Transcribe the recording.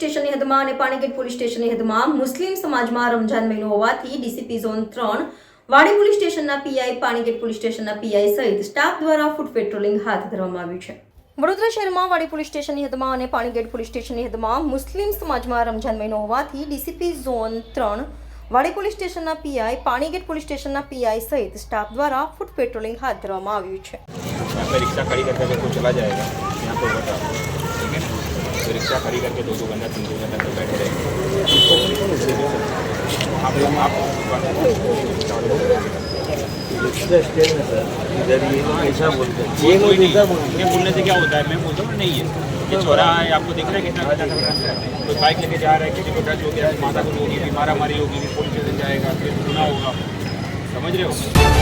હદમાં અને પાણીગેટ પોલીસ સ્ટેશનની હદમાં મુસ્લિમ સમાજમાં રમજાન મહિનો હોવાથી ડીસીપી ઝોન ત્રણ, વાડી પોલીસ સ્ટેશનના પીઆઈ, પાણીગેટ પોલીસ સ્ટેશનના પીઆઈ સહિત સ્ટાફ દ્વારા ફૂડ પેટ્રોલિંગ હાથ ધરવામાં આવ્યું છે. વડોદરા શહેરમાં વાડી પોલીસ સ્ટેશનની હદમાં અને પાણીગેટ પોલીસ સ્ટેશનની હદમાં મુસ્લિમ સમાજમાં રમજાન મહિનો હોવાથી ડીસીપી ઝોન ત્રણ, વાડી પોલીસ સ્ટેશનના પીઆઈ, પાણીગેટ પોલીસ સ્ટેશનના પીઆઈ સહિત સ્ટાફ દ્વારા ફૂડ પેટ્રોલિંગ હાથ ધરવામાં આવ્યું છે. तो खड़ी करके दो दो बंदा तीन तीन बंदा तो बैठे रहेंगे आप आप है लोग हैं। ये कोई नहीं। ये बोलने से क्या होता है? मैं बोलता हूँ नहीं है। ये छोरा है आपको दिख रहा है कितना कर रहा है? कोई बाइक लेके जा रहा है किसी को टच हो गया माता को होगी फिर मारा मारी होगी पुलिस स्टेशन जाएगा फिर सुना होगा। समझ रहे हो?